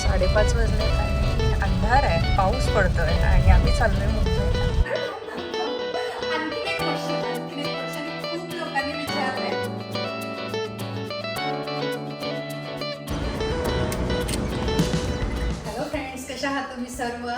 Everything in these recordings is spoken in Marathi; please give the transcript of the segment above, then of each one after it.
साडेपाच वाजले आणि अंधार आहे पाऊस पडतोय आणि आम्ही चाललोय मुंबईला. हॅलो कशा तुम्ही सर्व?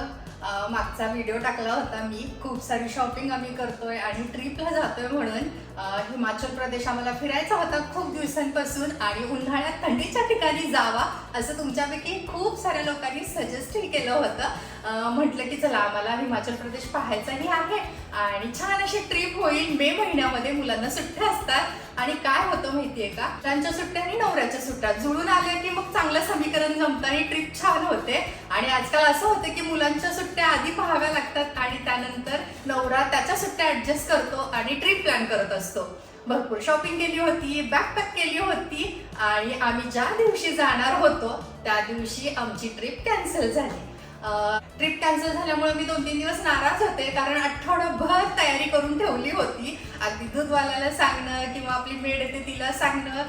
मागचा व्हिडिओ टाकला होता मी. खूप सारी शॉपिंग आम्ही करतोय आणि ट्रिपला जातोय म्हणून. हिमाचल प्रदेश आम्हाला फिरायचा होता खूप दिवसांपासून आणि उन्हाळ्यात थंडीच्या ठिकाणी जावा असं तुमच्यापैकी खूप साऱ्या लोकांनी सजेस्टही केलं होतं. म्हटलं की चला आम्हाला हिमाचल प्रदेश पाहायचाही आहे आणि छान अशी ट्रिप होईल. मे महिन्यामध्ये मुलांना सुट्ट्या असतात. आणि काय होतं माहितीये का? त्यांच्या सुट्ट्या आणि नवऱ्याच्या सुट्ट्या. जुळून आल्या की मग चांगलं समीकरण जमतं आणि ट्रिप छान होते. आणि आजकाल असं होतं की मुलांच्या सुट्ट्या आधी पाहाव्या लागतात आणि त्यानंतर नवरा त्याच्या सुट्ट्या ऍडजस्ट करतो आणि ट्रिप प्लॅन करत असतो. भरपूर शॉपिंग केली होती बॅकपॅक केली होती आणि आम्ही ज्या दिवशी जाणार होतो त्या दिवशी आमची ट्रिप कॅन्सल झाली. ट्रिप कॅन्सल झाल्यामुळे मी दोन तीन दिवस नाराज होते कारण आठवडाभर तयारी करून ठेवली होती. अगदी दूधवाल्याला सांगणं किंवा आपली मेड येते तिला सांगणं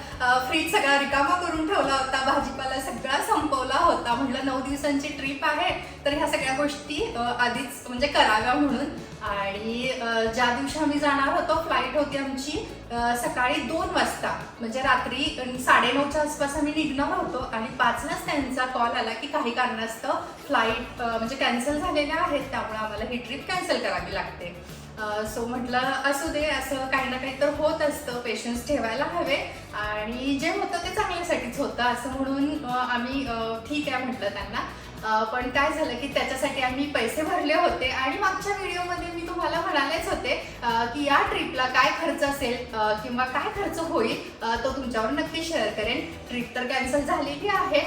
फ्रीज सगळा रिकामा करून ठेवला होता भाजीपाला सगळा संपवला होता. म्हटलं नऊ दिवसांची ट्रिप आहे तर ह्या सगळ्या गोष्टी आधीच म्हणजे कराव्या म्हणून. आणि ज्या दिवशी आम्ही जाणार होतो फ्लाईट होती आमची सकाळी दोन वाजता. म्हणजे रात्री साडेनऊच्या आसपास आम्ही निघणार होतो आणि पाचलाच त्यांचा कॉल आला की काही कारणास्तव फ्लाईट म्हणजे कॅन्सल झालेल्या आहेत त्यामुळे आम्हाला ही ट्रिप कॅन्सल करावी लागते. सो म्हटलं असू दे असं काही ना काही तर होत असतं. पेशन्स ठेवायला हवे. आणि जे होतं ते चांगल्यासाठीच होतं. असं म्हणून आम्ही ठीक आहे म्हटलं त्यांना. पण काय झालं की त्याच्यासाठी आम्ही पैसे भरले होते. आणि मागच्या व्हिडिओमध्ये मी तुम्हाला म्हणालेच होते की या ट्रिपला काय खर्च असेल किंवा काय खर्च होईल तो तुमच्यावर नक्की शेअर करेन. ट्रिप तर कॅन्सल झालेली आहे.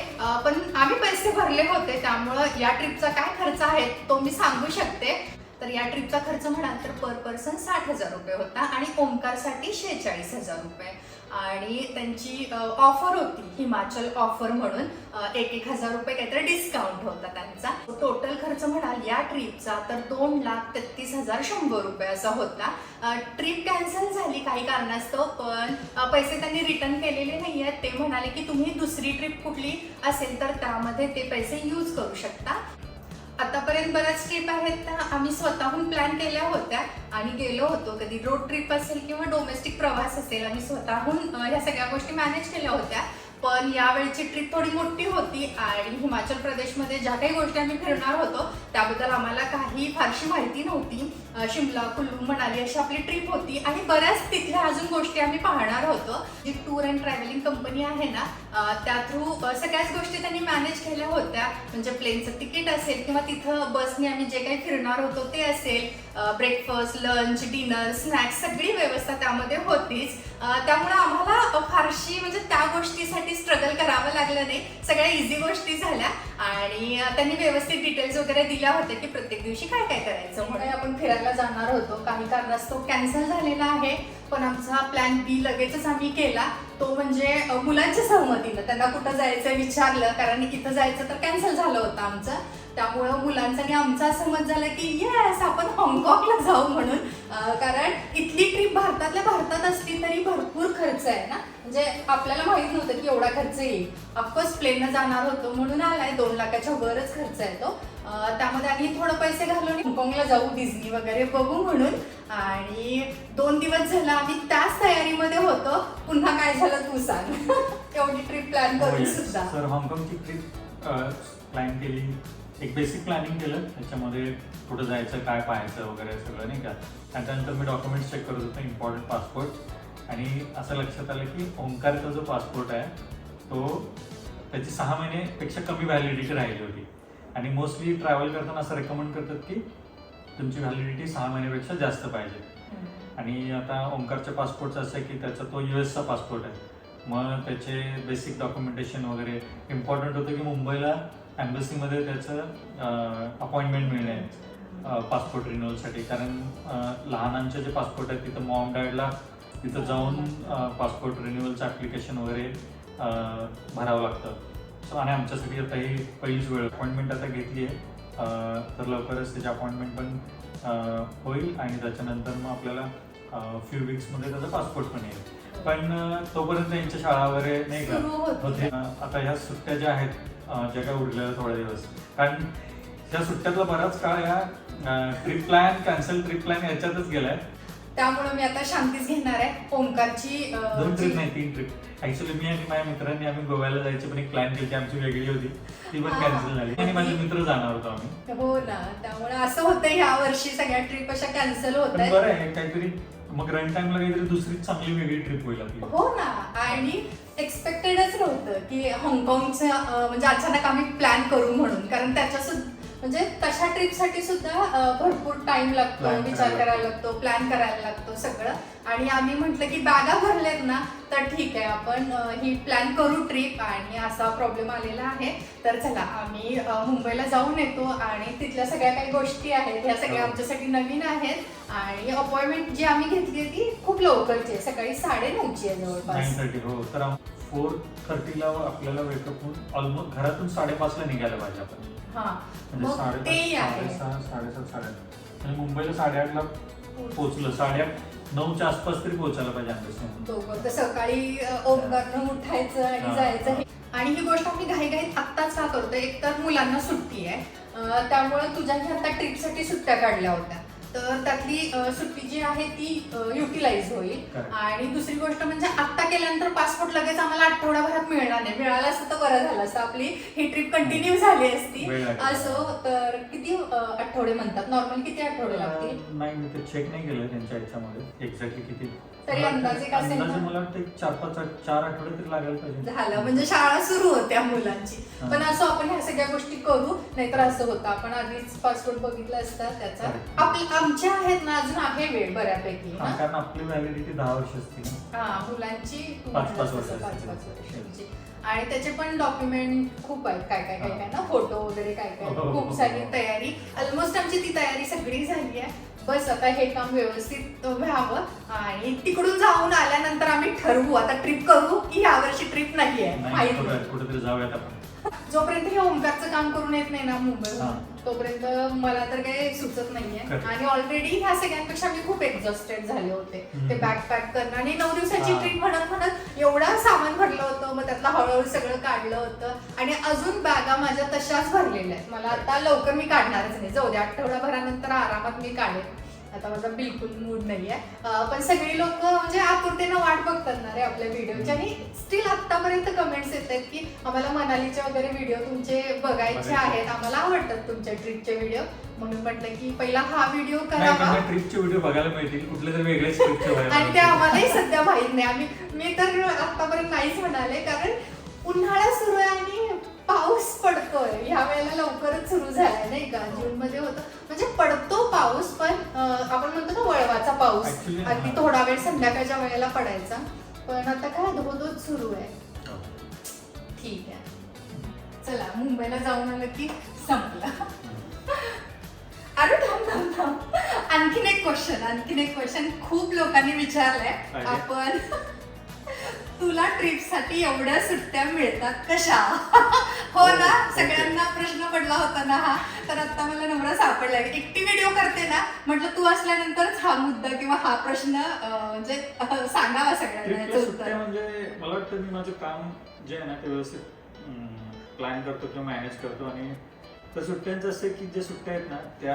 पण आम्ही पैसे भरले होते. त्यामुळं या ट्रिपचा काय खर्च आहे तो मी सांगू शकते. तर या ट्रिपचा खर्च म्हणाल तर पर पर्सन साठ हजार रुपये होता आणि ओंकारसाठी शेहेचाळीस हजार रुपये. आणि त्यांची ऑफर होती हिमाचल ऑफर म्हणून एक एक हजार रुपये काहीतरी डिस्काउंट होता त्यांचा. टोटल खर्च म्हणाल या ट्रिपचा तर दोन लाख तेहतीस हजार शंभर रुपये असा होता. ट्रिप कॅन्सल झाली काही कारणास्तव पण पैसे त्यांनी रिटर्न केलेले नाही आहेत. ते म्हणाले की तुम्ही दुसरी ट्रिप कुठली असेल तर त्यामध्ये ते पैसे यूज करू शकता. आतापर्यंत बऱ्याच ट्रिप आहेत त्या आम्ही स्वतःहून प्लॅन केल्या होत्या. आणि गेलो होतो. कधी रोड ट्रिप असेल किंवा डोमेस्टिक प्रवास असेल आम्ही स्वतःहून ह्या सगळ्या गोष्टी मॅनेज केल्या होत्या. पण यावेळची ट्रिप थोडी मोठी होती आणि हिमाचल प्रदेशमध्ये ज्या काही गोष्टी आम्ही फिरणार होतो त्याबद्दल आम्हाला काही फारशी माहिती नव्हती. शिमला कुल्लू मनाली अशी आपली ट्रिप होती आणि बऱ्याच तिथल्या अजून गोष्टी आम्ही पाहणार होतो. जी टूर अँड ट्रॅव्हलिंग कंपनी आहे ना त्या थ्रू सगळ्याच गोष्टी त्यांनी मॅनेज केल्या होत्या. म्हणजे प्लेनचं तिकीट असेल किंवा तिथं बसने आम्ही जे काही फिरणार होतो ते असेल. ब्रेकफास्ट लंच डिनर स्नॅक्स सगळी व्यवस्था त्यामध्ये होतीच. त्यामुळे आम्हाला फारशी म्हणजे त्या गोष्टीसाठी स्ट्रगल करावं लागलं नाही. सगळ्या इझी गोष्टी झाल्या. आणि त्यांनी व्यवस्थित डिटेल्स वगैरे दिल्या होत्या की प्रत्येक दिवशी काय काय करायचं म्हणून. आपण फिरायला जाणार होतो. काही कारणास्तव कॅन्सल झालेला आहे. पण आमचा प्लॅन बी लगेचच आम्ही केला. तो म्हणजे मुलांच्या सहमतीनं. त्यांना कुठं जायचं विचारलं. कारण इथं जायचं तर कॅन्सल झालं होतं आमचं. त्यामुळं मुलांचं आणि आमचं असं मत झालं की येस आपण हाँगकाँगला जाऊ म्हणून. कारण इथली ट्रिप भारतातल्या भारतात असली तरी भरपूर खर्च आहे ना? म्हणजे आपल्याला माहीत नव्हतं की एवढा खर्च येईल. ऑफकोर्स प्लेननं जाणार होतो म्हणून आलाय. दोन लाखाच्या वरच खर्च आहे तो. त्यामध्ये आणि थोडं पैसे घालून हाँगकाँगला जाऊ डिझनी वगैरे बघू म्हणून. आणि दोन दिवस झाला आम्ही त्याच तयारीमध्ये होतो. पुन्हा काय झालं तू सांग. एवढी ट्रिप प्लॅन करून सुद्धा. सर हाँगकाँगची ट्रिप प्लॅन केली. एक बेसिक प्लॅनिंग केलं. त्याच्यामध्ये कुठं जायचं काय पाहायचं वगैरे सगळं नाही का? त्यानंतर मी डॉक्युमेंट्स चेक करत होतो इम्पॉर्टंट पासपोर्ट आणि असं लक्षात आलं की ओंकारचा जो पासपोर्ट आहे तो त्याची सहा महिनेपेक्षा कमी व्हॅलिडिटी राहिली होती. आणि मोस्टली ट्रॅव्हल करताना असं रेकमेंड करतात की तुमची व्हॅलिडिटी सहा महिन्यापेक्षा जास्त पाहिजे. आणि आता ओंकारच्या पासपोर्टचं असं आहे की त्याचा तो यू एसचा पासपोर्ट आहे. मग त्याचे बेसिक डॉक्युमेंटेशन वगैरे. इम्पॉर्टंट होतं की मुंबईला एम्बसीमध्ये त्याचं अपॉइंटमेंट मिळणे पासपोर्ट रिन्युअलसाठी कारण लहानांचे जे पासपोर्ट आहेत तिथं मॉम डॅडला तिथं जाऊन पासपोर्ट रिन्युअलचं ॲप्लिकेशन वगैरे भरावं लागतं. सो आणि आमच्यासाठी आता ही पहिलीच वेळ. अपॉइंटमेंट आता घेतली आहे. तर लवकरच त्याची अपॉइंटमेंट पण होईल आणि त्याच्यानंतर मग आपल्याला फ्यू वीक्समध्ये त्याचा पासपोर्ट पण येईल. पण तोपर्यंत त्यांच्या शाळा वगैरे नाही का. होते आता ह्या सुट्ट्या ज्या आहेत ज्या काय उरलेल्या थोडे दिवस. कारण त्या सुट्ट्यातला बराच काळ या trip plan cancel trip plan याच्यातच गेलाय. त्यामुळे मी आता शांतीच घेणार आहे. ओमकारची दोन ट्रिप नाही तीन ट्रिप ऍक्च्युली मी आणि माझ्या मित्रांनी आम्ही गोव्याला जायची पण एक प्लॅन केली आमची वेगळी होती. ती पण. कॅन्सल झाली. आणि माझे मित्र जाणार होतो आम्ही. हो ना. त्यामुळे असं होतं ह्या वर्षी सगळ्या ट्रिप अशा कॅन्सल होत पण बरं आहे. काहीतरी मग रन टाइमला काहीतरी दुसरी चांगली वेगळी ट्रिप होईल आपली. हो ना. आणि एक्सपेक्टेडच नव्हतं की हाँगकाँगचं म्हणजे अचानक आम्ही प्लॅन करू म्हणून. कारण त्याच्या सुद्धा म्हणजे तशा ट्रिपसाठी सुद्धा भरपूर टाइम लागतो विचार करायला लागतो. प्लॅन करायला लागतो सगळं. आणि आम्ही म्हटलं की बॅगा भरल्यात ना तर ठीक आहे आपण ही प्लॅन करू ट्रिप आणि असा प्रॉब्लेम आलेला आहे. तर चला आम्ही मुंबईला जाऊन येतो. आणि तिथल्या सगळ्या काही गोष्टी आहेत. ह्या सगळ्या हो. आमच्यासाठी नवीन आहेत. आणि अपॉइंटमेंट जी आम्ही घेतली ती खूप लवकरची आहे. सकाळी साडे नऊची आहे जवळपास. फोर थर्टीला आपल्याला वेकअप होऊन ऑलमोस्ट घरातून साडेपाचला निघायला पाहिजे आपण. म्हणजे साडेपाच साडेसहा साडेसात साडेआठ. आणि मुंबईला साडेआठला पोहोचलं. साडेआठ नऊच्या आसपास तरी पोहोचायला पाहिजे तर सकाळी ओमकारनं उठायचं आणि हा. जायचं. आणि ही गोष्ट आम्ही घाईघाईत आत्ताच का करतोय? एक तर मुलांना सुट्टी आहे. त्यामुळे तुझ्याही आता ट्रिपसाठी सुट्ट्या काढल्या होत्या. तर त्यातली सुट्टी जी आहे ती युटिलाइज होईल. आणि दुसरी गोष्ट म्हणजे आत्ता केल्यानंतर पासपोर्ट लगेच आम्हाला आठवड्याभरात मिळणार नाही. मिळालं असतं तर बरं झालं असतं. आपली ही ट्रिप कंटिन्यू झाली असती. असो तर किती आठवडे म्हणतात? नॉर्मल किती आठवडे लागतील? नाही मी ते चेक नाही केलं त्यांच्या याच्यामध्ये. एक्झॅक्टली किती? तरी अंदाजे का असेल अंदाजे ना? मला वाटतं एक चार पाच आठ- चार आठवडे तरी लागायला पाहिजे. झालं. म्हणजे शाळा सुरू होत्या मुलांची. पण असं आपण ह्या सगळ्या गोष्टी करू. नाहीतर असं होतं. आपण आधीच पासपोर्ट बघितलं असतं. त्याचा. आपली आमच्या आहेत ना अजून आहे वेळ बऱ्यापैकी हा, कारण आपली व्हॅलिडिटी दहा वर्ष असते ना. हा मुलांची पाच- पाच तसं वर्षाची. पाच पाच वर्षांची आणि त्याचे पण डॉक्युमेंट खूप आहेत काय काय काय काय ना फोटो वगैरे काय काय हो, हो, खूप हो. सारी तयारी. ऑलमोस्ट आमची ती तयारी सगळी झाली आहे. बस आता हे काम व्यवस्थित व्हावं आणि तिकडून जाऊन आल्यानंतर आम्ही ठरवू. आता ट्रिप करू की यावर्षी ट्रिप नाही आहे नाही माहीत. कुठेतरी जाऊयात आपण. जोपर्यंत हे ओमकारचं काम करून येत नाही ना मुंबईहून हा. तोपर्यंत मला तर काही सुचत नाहीये Correct. आणि ऑलरेडी ह्या सगळ्यांपेक्षा मी खूप एक्झॉस्टेड झाले होते हम्म. ते बॅग पॅक करणं आणि नऊ दिवसाची हा. ट्रिप म्हणत म्हणत एवढं सामान भरलं होतं मग त्यातलं हळूहळू सगळं काढलं होतं आणि अजून बॅगा माझ्या तशाच भरलेल्या आहेत मला आता लवकर मी काढणारच नाही जाऊ दे आठवडाभरानंतर आरामात मी काढेन आता माझा बिलकुल मूड नाहीये. अं, पण सगळी लोक म्हणजे आतुरतेनं वाट बघतात ना रे आपल्या व्हिडिओची आणि स्टील आतापर्यंत कमेंट्स येत आहेत की आम्हाला मनालीचे वगैरे व्हिडिओ तुमचे बघायचे. आहेत. आम्हाला आवडतात तुमच्या ट्रिपचे व्हिडिओ म्हणून म्हटलं की पहिला हा व्हिडिओ नाही करावा. ट्रिपचे व्हिडिओ बघायला मिळतील. कुठले तरी वेगळेच ट्रिपचे आणि ते आम्हालाही सध्या माहीत नाही. आम्ही मी तर आतापर्यंत नाहीच म्हणाले. कारण उन्हाळा सुरू आहे आणि पाऊस पडतोय. ह्या वेळेला लवकरच सुरू झालाय नाही का? जून मध्ये होतं. म्हणजे पडतो पाऊस पण आपण म्हणतो ना वळवाचा पाऊस. Actually, अगदी हा. थोडा वेळ संध्याकाळच्या वेळेला पडायचा. पण आता काय धोधोच सुरू आहे. ठीक आहे. चला मुंबईला जाऊन आलं की संपलं. अरे थांब थांब थांब. आणखीन एक क्वेश्चन आणखीन एक क्वेश्चन खूप लोकांनी विचारलंय? आपण तुला ट्रिपसाठी एवढ्या सुट्ट्या मिळतात कशा? हो ना हो, ओके. सगळ्यांना प्रश्न पडला होता ना हा. तर आता मला नम्र सापडलाय एकटी व्हिडिओ करते ना म्हटलं तू असल्यानंतरच हा मुद्दा किंवा हा प्रश्न म्हणजे सांगावा सगळ्यांना याचं उत्तर. म्हणजे मला वाटतं मी माझं काम जे आहे ना ते व्यवस्थित प्लॅन करतो किंवा मॅनेज करतो. आणि त्या सुट्ट्यांचं असं की जे सुट्ट्या आहेत ना त्या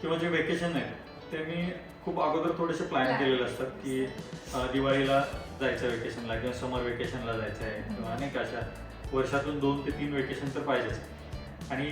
किंवा जे वेकेशन आहेत ते मी खूप अगोदर थोडेसे प्लॅन. केलेले असतात की दिवाळीला जायचं वेकेशनला किंवा समर वेकेशनला जायचं आहे किंवा अनेक अशा वर्षातून दोन ते तीन वेकेशन तर पाहिजेच आणि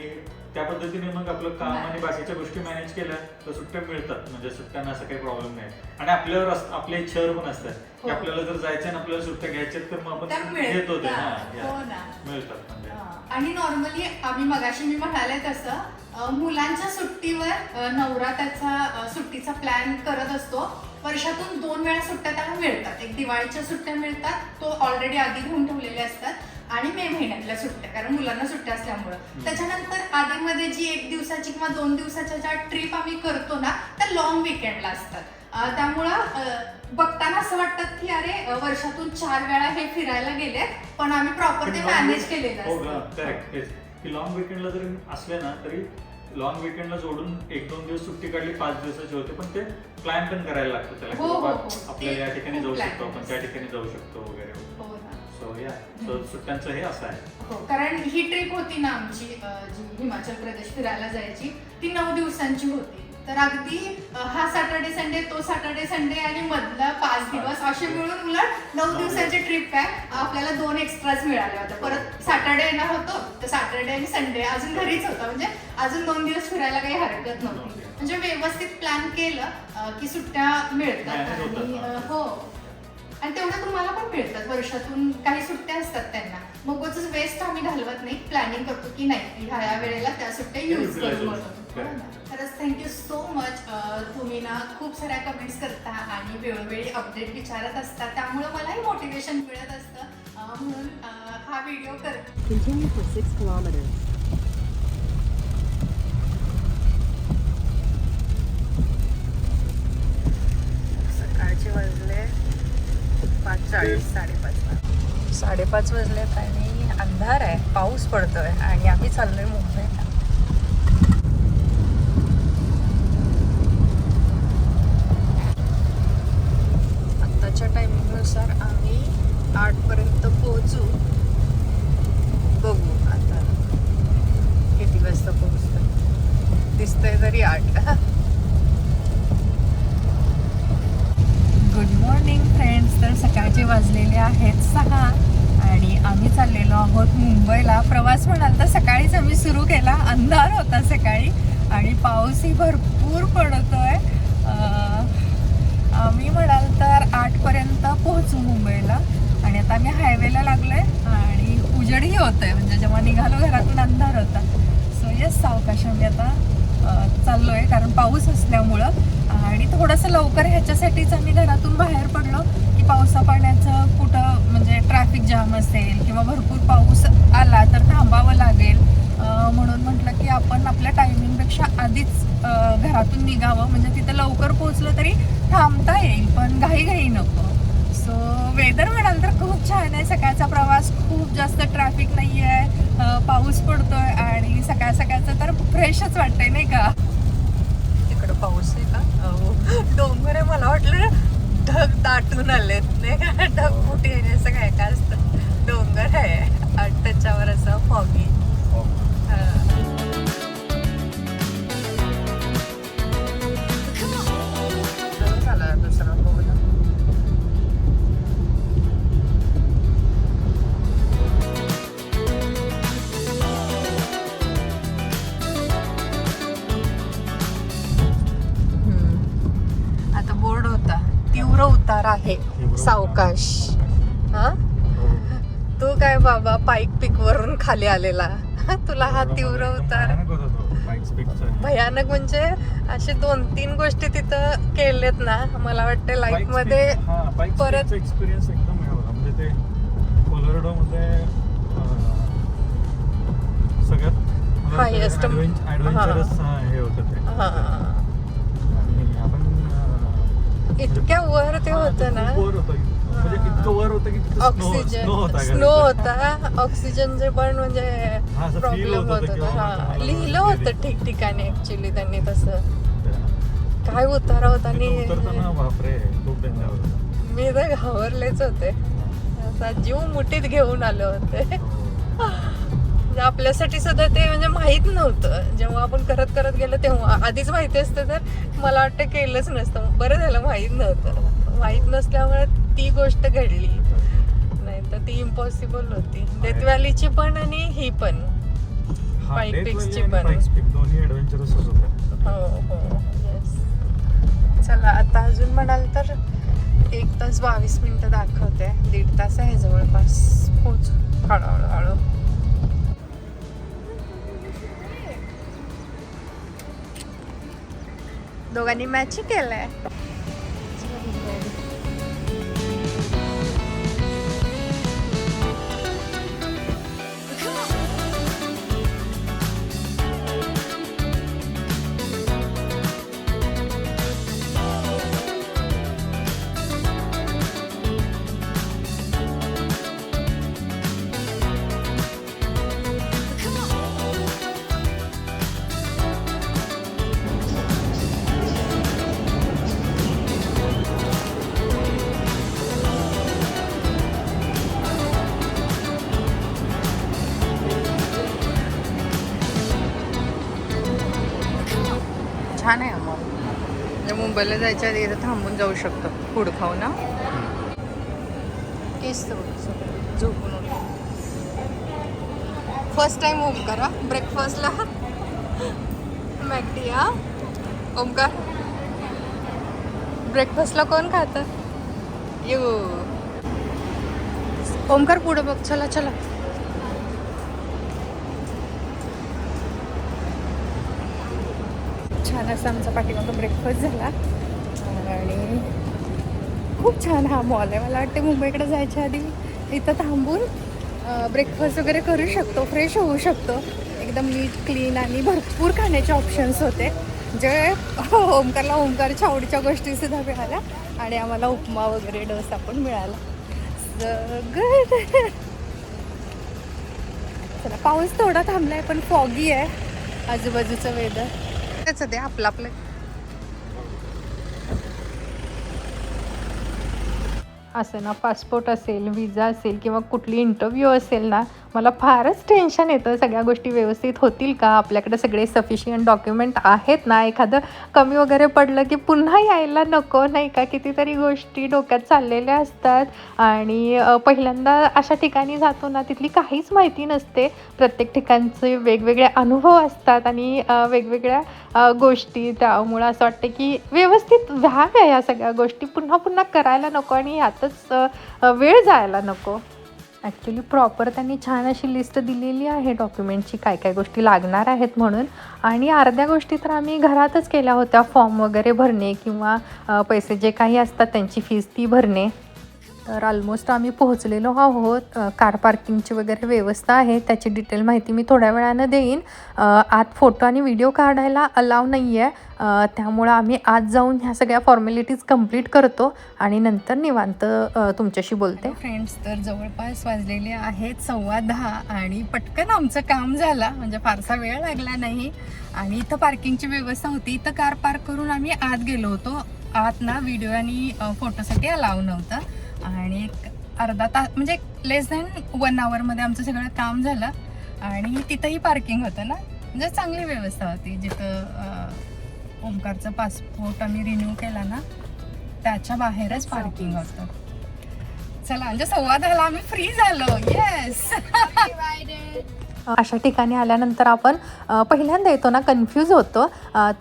त्या पद्धतीने मग आपलं काम आणि बाकीच्या गोष्टी मॅनेज केल्या तर सुट्ट्या मिळतात म्हणजे सुट्ट्यांना असं काही प्रॉब्लेम नाही आणि आपल्यावर आपल्या इच्छेवर पण असतात की हो. आपल्याला जर जायचं आणि आपल्याला सुट्ट्या घ्यायच्या तर मग आपण. घेतो ते हा, या. हो ना. मिळतात म्हणजे. आणि नॉर्मली आम्ही मगाशी मी म्हणाले तसं मुलांच्या सुट्टीवर नवरा त्याचा सुट्टीचा प्लॅन करत असतो वर्षातून दोन वेळा सुट्ट्या त्याला मिळतात. एक दिवाळीच्या सुट्ट्या मिळतात तो ऑलरेडी आधी घेऊन ठेवलेले असतात आणि मे महिन्यातल्या सुट्ट्या कारण मुलांना सुट्ट्या असल्यामुळं. त्याच्यानंतर आधीमध्ये जी एक दिवसाची किंवा दोन दिवसाच्या ज्या ट्रिप आम्ही करतो ना त्या लॉंग विकेंडला असतात. त्यामुळं बघताना असं वाटतं की अरे वर्षातून चार वेळा हे फिरायला गेले पण आम्ही प्रॉपर ते मॅनेज केलेलं हो असतं. लॉंग विकेंडला जरी असले ना तरी लॉंग विकेंडला जोडून एक दोन दिवस सुट्टी काढली पाच दिवसाची होते पण ते प्लॅन पण करायला लागतं त्याला. हो, हो, बाबा हो. आपल्याला या ठिकाणी जाऊ plan शकतो आपण. त्या ठिकाणी जाऊ शकतो वगैरे. हो ना. सो या सो सुट्ट्यांचं हे असं आहे. हो कारण ही ट्रिप होती ना आमची अ, जी हिमाचल प्रदेश फिरायला जायची ती नऊ दिवसांची होती. तर अगदी हा सॅटर्डे संडे तो सॅटर्डे संडे आणि मधला पाच दिवस असे मिळून उलट नऊ दिवसांची ट्रिप काय आपल्याला दोन एक्स्ट्राच मिळाले होते. परत सॅटर्डे येणार होतो तर सॅटर्डे आणि संडे अजून घरीच होता. म्हणजे अजून दोन दिवस फिरायला काही हरकत नव्हती. म्हणजे व्यवस्थित प्लॅन केलं की सुट्ट्या मिळतात. आणि हा. हो. आणि तेवढं तुम्हाला पण मिळतात. वर्षातून काही सुट्ट्या असतात त्यांना. मग उगाचच वेस्ट आम्ही घालवत नाही. प्लॅनिंग करतो की नाही. ह्या वेळेला त्या सुट्ट्या यूज करू म्हणून. हो ना. खरंच थँक्यू सो मच तुम्ही ना खूप साऱ्या कमेंट्स करता आणि वेळोवेळी अपडेट विचारत असता. त्यामुळे मलाही मोटिवेशन मिळत असतं. म्हणून हा व्हिडिओ कर. Continue for 6 kilometers. सकाळचे वाजले पाच चाळीस साडेपाच साडेपाच वाजलेत आणि अंधार आहे पाऊस पडतोय आणि आम्ही चाललोय मुंबईला आत्ताच्या टायमिंगनुसार आम्ही आठपर्यंत पोहोचू. बघू आता. किती वाजता पोहोचतो दिसतंय तरी आठ. गुड मॉर्निंग फ्रेंड्स तर सकाळचे वाजलेले आहेत सहा आणि आम्ही चाललेलो आहोत मुंबईला. प्रवास म्हणाल तर सकाळीच आम्ही सुरू केला. अंधार होता सकाळी आणि पाऊसही भरपूर पडतोय. मी आम्ही म्हणाल तर आठपर्यंत पोहोचू मुंबईला. आणि आता आम्ही हायवेला लागलोय आणि उजेडही आहे म्हणजे जेव्हा निघालो घरातून अंधार होता. सो येस सावकाश आम्ही आता चाललो चाललोय. कारण पाऊस असल्यामुळं. आणि थोडंसं लवकर ह्याच्यासाठीच आम्ही घरातून बाहेर पडलो की पावसा पाण्याचं कुठं म्हणजे ट्रॅफिक जाम असेल किंवा भरपूर पाऊस आला तर थांबावं लागेल. म्हणून म्हटलं की आपण आपल्या टायमिंगपेक्षा आधीच घरातून निघावं. म्हणजे तिथं लवकर पोहोचलं तरी थांबता येईल पण घाई घाई नको. सो वेदर म्हणाल तर खूप छान आहे. सकाळचा प्रवास खूप जास्त ट्रॅफिक नाही आहे पाऊस पडतोय आणि सकाळ सकाळचं तर फ्रेशच वाटतंय नाही का? तिकडं पाऊस आहे का? डोंगर आहे मला वाटलं. ढग दाटून आलेत. नाही का? ढग फुटी येण्याचं काय काय असतं. डोंगर आहे. आणि त्याच्यावर असं फॉगी खाली आलेला. तुला हा तीव्र उतार. भयानक म्हणजे असे दोन तीन गोष्टी तिथं केलेत ना मला वाटतं लाईफमध्ये परत- एक्सपिरियन्स एकदम म्हणजे ते कोलोराडो मध्ये सगळ्यात Highest. ऍडव्हेंचरस हे. होतं ते. इतक्या वर ते होतं ना. म्हणजे इतकं वर होतं की तिथं ऑक्सिजन होता स्नो होता ऑक्सिजनचे पण म्हणजे हा, असं feel प्रॉब्लेम होत होत हा. लिहिलं वरती होतं ठिकठिकाणी ऍक्च्युली त्यांनी तसं. काय उतारा होता आणि मी तर घाबरलेच होते. असा जीव मुठीत घेऊन आले होते. म्हणजे आपल्यासाठी सुद्धा ते म्हणजे माहीत नव्हतं. जेव्हा आपण करत करत गेलो तेव्हा. आधीच माहिती असतं तर मला वाटतं केलंच नसतं. बरं झालं माहीत नव्हतं. माहीत नसल्यामुळे ती गोष्ट घडली. नाही तर ती इम्पॉसिबल होती. डेथ व्हॅलीची पण आणि ही पण. पण. दोन्ही हो हो. येस चला आता अजून म्हणाल तर एक तास बावीस मिनिटं दाखवते. दीड तास आहे जवळपास. पोच हळूहळू हळू. दोघांनी मॅच केलंय. छान आहे मॉल म्हणजे मुंबईला जायच्या आधी इथं थांबून जाऊ शकतो. फूड खाऊ ना? केस झोपून उठलो फर्स्ट टाइम ओमकार हा? ब्रेकफास्टला मॅगडी हा? ओमकार ब्रेकफास्टला कोण खातं? यू ओमकार पुढे बघ. चला चला. छान असा आमचा पाठीमागं ब्रेकफास्ट झाला. आणि खूप छान हा मॉल आहे. मला वाटते मुंबईकडे जायच्या आधी इथं थांबून ब्रेकफास्ट वगैरे करू शकतो फ्रेश होऊ शकतो. एकदम नीट क्लीन आणि भरपूर खाण्याचे ऑप्शन्स होते. जे हो, ओमकारला ओमकारच्या आवडीच्या गोष्टीसुद्धा मिळाल्या. आणि आम्हाला उपमा वगैरे डोसा पण मिळाला. गुड चला पाऊस थोडा थांबला आहे पण फॉगी आहे. आजूबाजूचं वेदर त्याचं ते आपलं आपलं. असं ना पासपोर्ट असेल विजा असेल किंवा कुठली इंटरव्ह्यू असेल ना मला फारच टेन्शन येतं. सगळ्या गोष्टी व्यवस्थित होतील का? आपल्याकडे सगळे सफिशियंट डॉक्युमेंट आहेत ना? एखादं कमी वगैरे पडलं की पुन्हा यायला नको नाही का? कितीतरी गोष्टी डोक्यात चाललेल्या असतात. आणि पहिल्यांदा अशा ठिकाणी जातो ना तिथली काहीच माहिती नसते. प्रत्येक ठिकाणचे वेगवेगळे अनुभव असतात आणि वेगवेगळ्या गोष्टी. त्यामुळं असं वाटतं की व्यवस्थित व्हाव्या या सगळ्या गोष्टी. पुन्हा पुन्हा करायला नको आणि यातच वेळ जायला नको. ॲक्च्युली प्रॉपर त्यांनी छान अशी लिस्ट दिलेली आहे डॉक्युमेंटची काय काय गोष्टी लागणार आहेत म्हणून. आणि अर्ध्या गोष्टी तर आम्ही घरातच केल्या होत्या. फॉर्म वगैरे भरणे किंवा पैसे जे काही असतात त्यांची फीज ती भरणे. तर ऑलमोस्ट आम्ही पोहोचलेलो आहोत. कार पार्किंगची वगैरे व्यवस्था आहे. त्याची डिटेल माहिती मी थोड्या वेळानं देईन. आत फोटो आणि व्हिडिओ काढायला अलाव नाही आहे त्यामुळं आम्ही आत जाऊन ह्या सगळ्या फॉर्मॅलिटीज कंप्लीट करतो आणि नंतर निवांत तुमच्याशी बोलते. फ्रेंड्स तर जवळपास वाजलेले आहेत सव्वा दहा आणि पटकन आमचं काम झालं. म्हणजे फारसा वेळ लागला नाही. आणि इथं पार्किंगची व्यवस्था होती. इथं कार पार्क करून आम्ही आत गेलो होतो. आत ना व्हिडिओ आणि फोटोसाठी अलाव नव्हतं. आणि एक अर्धा तास म्हणजे लेस दॅन वन आवरमध्ये आमचं सगळं काम झालं. आणि तिथंही पार्किंग होतं ना. म्हणजे चांगली व्यवस्था होती. जिथं ओमकारचं पासपोर्ट आम्ही रिन्यू केला ना त्याच्या बाहेरच पार्किंग होतं. चला म्हणजे सव्वा दहाला आम्ही फ्री झालो. येस अशा ठिकाणी आल्यानंतर आपण पहिल्यांदा येतो ना कन्फ्यूज होतो.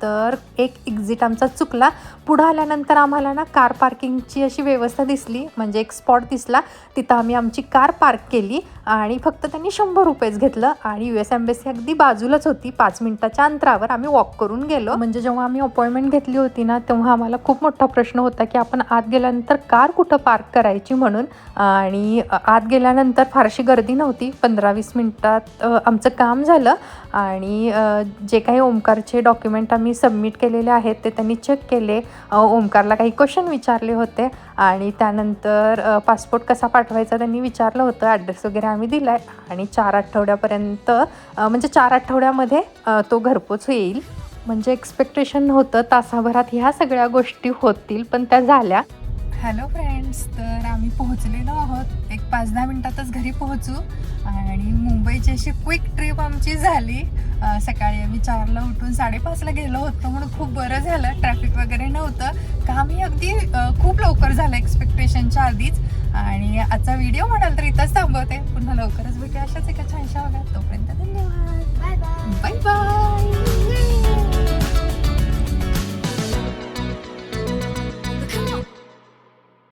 तर एक एक्झिट आमचा चुकला. पुढं आल्यानंतर आम्हाला ना कार पार्किंगची अशी व्यवस्था दिसली. म्हणजे एक स्पॉट दिसला. तिथं आम्ही आमची कार पार्क केली आणि फक्त त्यांनी शंभर रुपयेच घेतलं आणि यू एस एम्बेसी अगदी बाजूलाच होती. पाच मिनिटाच्या अंतरावर आम्ही वॉक करून गेलो. म्हणजे जेव्हा आम्ही अपॉइंटमेंट घेतली होती ना तेव्हा आम्हाला खूप मोठा प्रश्न होता की आपण आत गेल्यानंतर कार कुठं पार्क करायची म्हणून? आणि आत गेल्यानंतर फारशी गर्दी नव्हती. पंधरा वीस मिनटात आमचं काम झालं आणि जे काही ओमकारचे डॉक्युमेंट आम्ही सबमिट केलेले आहेत ते त्यांनी चेक केले. ओमकारला काही क्वेश्चन विचारले होते आणि त्यानंतर पासपोर्ट कसा पाठवायचा त्यांनी विचारलं होतं. ॲड्रेस वगैरे आम्ही दिला आहे आणि चार आठवड्यापर्यंत म्हणजे चार आठवड्यामध्ये तो घरपोच येईल. म्हणजे एक्सपेक्टेशन होतं तासाभरात ह्या सगळ्या गोष्टी होतील पण त्या झाल्या. हॅलो फ्रेंड्स तर आम्ही पोहोचलेलो आहोत. एक पाच दहा मिनटातच घरी पोहोचू. आणि मुंबईची अशी क्विक ट्रिप आमची झाली. सकाळी आम्ही चारला उठून साडेपाचला गेलो होतो म्हणून खूप बरं झालं. ट्रॅफिक वगैरे नव्हतं. कामही अगदी खूप लवकर झालं एक्सपेक्टेशनच्या आधीच. आणि आजचा व्हिडिओ म्हणाल तर इथंच थांबवते. पुन्हा लवकरच भेटू अशाच एका छानशा वगैरे तोपर्यंत धन्यवाद. Bye bye bye bye